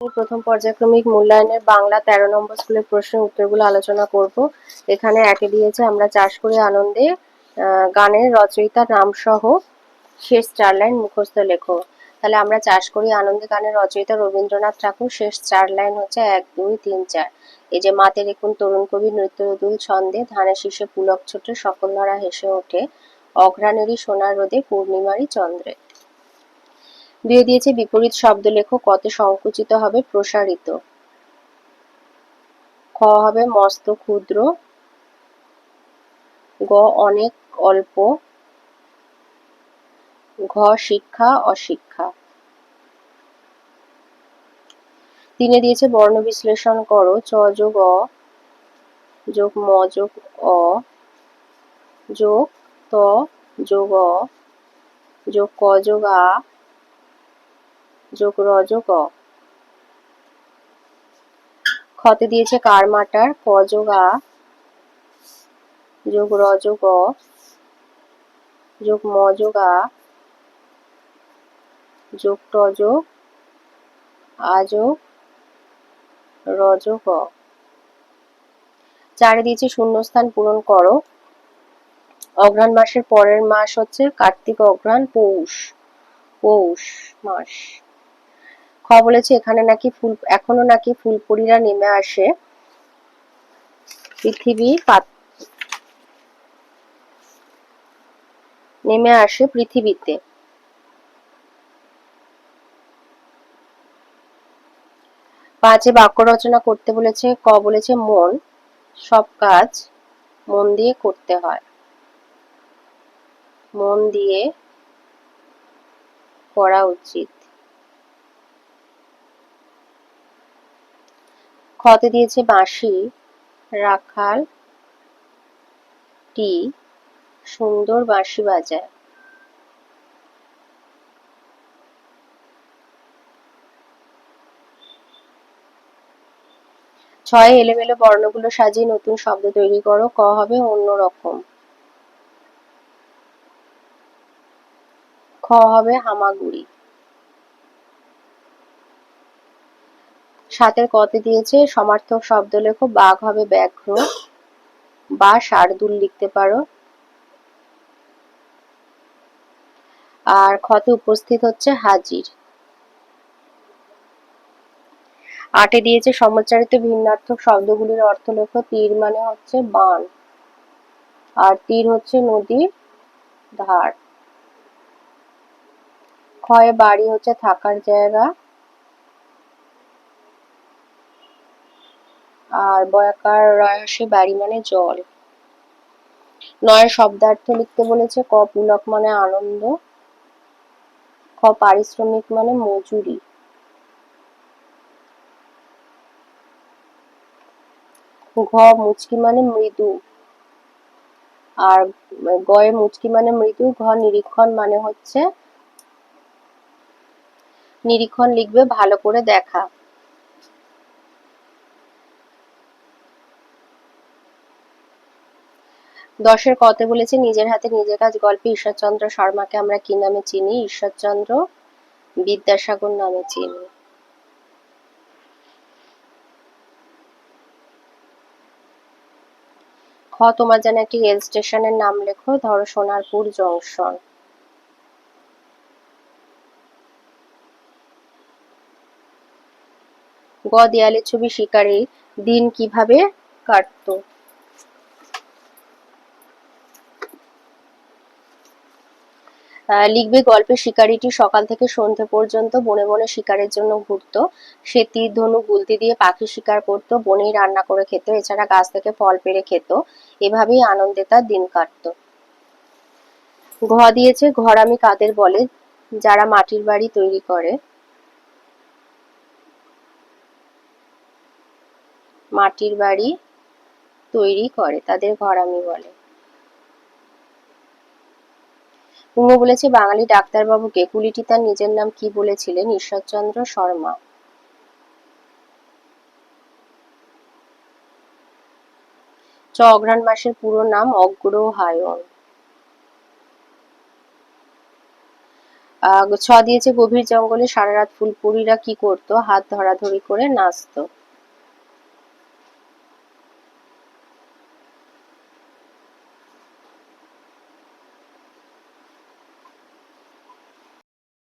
প্রথম পর্যায়ক্রমিক মূল্যায়নের বাংলা তেরো নম্বর স্কুলের প্রশ্নের উত্তরগুলো আলোচনা করব। এখানে একে দিয়েছে, আমরা চাষ করি আনন্দে গানের রচয়িতার নাম সহ শেষ চার লাইন মুখস্থ লেখো। তাহলে আমরা চাষ করি আনন্দে গানের রচয়িতা রবীন্দ্রনাথ ঠাকুর, শেষ চার লাইন হচ্ছে এক, দুই, তিন, চার। এই যে মাতে দেখুন তরুণ কবি নৃত্যদুল ছন্দে, ধানের শীষে পুলক ছোটে, সকল ধরা হেসে ওঠে অঘ্রাণেরই সোনার রোদে পূর্ণিমারই চন্দ্রে। দিয়ে দিয়েছে বিপরীত শব্দ লেখো, কত সংকুচিত হবে প্রসারিত। খ হবে মস্ত, ক্ষুদ্র। গ, অনেক, অল্প। ঘ, শিক্ষা, অশিক্ষা। তিনে দিয়েছে বর্ণ বিশ্লেষণ করো, চ যোগ অ, যোগ ম যোগ অ, যোগ ত যোগ অ, যোগ ক যোগ আ যোগ র যোগ অ। খতে দিয়েছে কার মাটার? ক যোগ আ। যোগ র যোগ অ। যোগ ম যোগ আ। যোগ ট যোগ। আ যোগ। র যোগ অ। চারে দিয়েছে শূন্যস্থান পূরণ করো। অঘ্রাণ মাসের পরের মাস হচ্ছে কার্তিক অঘ্রাণ পৌষ। পৌষ মাস। খ বলেছে, এখানে নাকি ফুল, এখনও নাকি ফুলপুরিরা নেমে আসে। পৃথিবী নেমে আসে পৃথিবীতে। পাঁচে বাক্য রচনা করতে বলেছে, ক বলেছে, মন। সব কাজ মন দিয়ে করতে হয়। মন দিয়ে করা উচিত। খতে দিয়েছে বাঁশি, রাখাল, টি, সুন্দর বাঁশি বাজায়। ছয় এলোমেলো বর্ণগুলো সাজিয়ে নতুন শব্দ তৈরি করো, ক হবে অন্যরকম। খ হবে হামাগুড়ি। সাতের কতে দিয়েছে, সমার্থক শব্দ লেখো বাঘ হবে ব্যাঘ্র। বা শার্দুল লিখতে পারো। আর ক্ষতে উপস্থিত হচ্ছে হাজির। আটে দিয়েছে সমচ্চারিত ভিন্নার্থক শব্দগুলির অর্থ লেখো তীর মানে হচ্ছে বান। আর তীর হচ্ছে নদীর ধার। ক্ষয়ে বাড়ি হচ্ছে থাকার জায়গা। আর বয়াকার রয়াসে বাড়ি মানে জল। নয় শব্দার্থ লিখতে বলেছে, ক পুলক মানে আনন্দ, খ পারিশ্রমিক মানে মজুরি। ঘ মুচকি মানে মৃদু, আর গয়ে মুচকি মানে মৃদু, ঘ নিরীক্ষণ মানে হচ্ছে, নিরীক্ষণ লিখবে ভালো করে দেখা। দশের কতে বলেছে, নিজের হাতে নিজের কাজ, গল্পে ঈশ্বরচন্দ্র শর্মাকে আমরা কি নামে চিনি? ঈশ্বরচন্দ্র বিদ্যাসাগর নামে চিনি। খ, তোমার যেন একটি রেল স্টেশনের নাম লেখো, ধরো সোনারপুর জংশন। গ, দেয়ালের ছবি শিকারীর দিন কীভাবে কাটতো? লিখবে গল্পে শিকারীটি সকাল থেকে সন্ধে পর্যন্ত বনে বনে শিকারের জন্য ঘুরত। সে তীর ধনু গুলতি দিয়ে পাখি শিকার করতো, বনেই রান্না করে খেত, এছাড়া গাছ থেকে ফল পেড়ে খেত। এভাবেই আনন্দে তার দিন কাটতো। ঘ দিয়েছে ঘরামি কাদের? বলে, যারা মাটির বাড়ি তৈরি করে। মাটির বাড়ি তৈরি করে, তাদের ঘরামি বলে। কুমু বলেছে, বাঙালি ডাক্তারবাবুকে কুলিটি তার নিজের নাম কি বলেছিলেন? ঈশ্বরচন্দ্র শর্মা। চ অঘ্রাণ মাসের পুরো নাম অগ্রহায়ণ। ছ দিয়েছে গভীর জঙ্গলে সারা রাত ফুলপুরিরা কি করতো? হাত ধরাধরি করে নাচতো।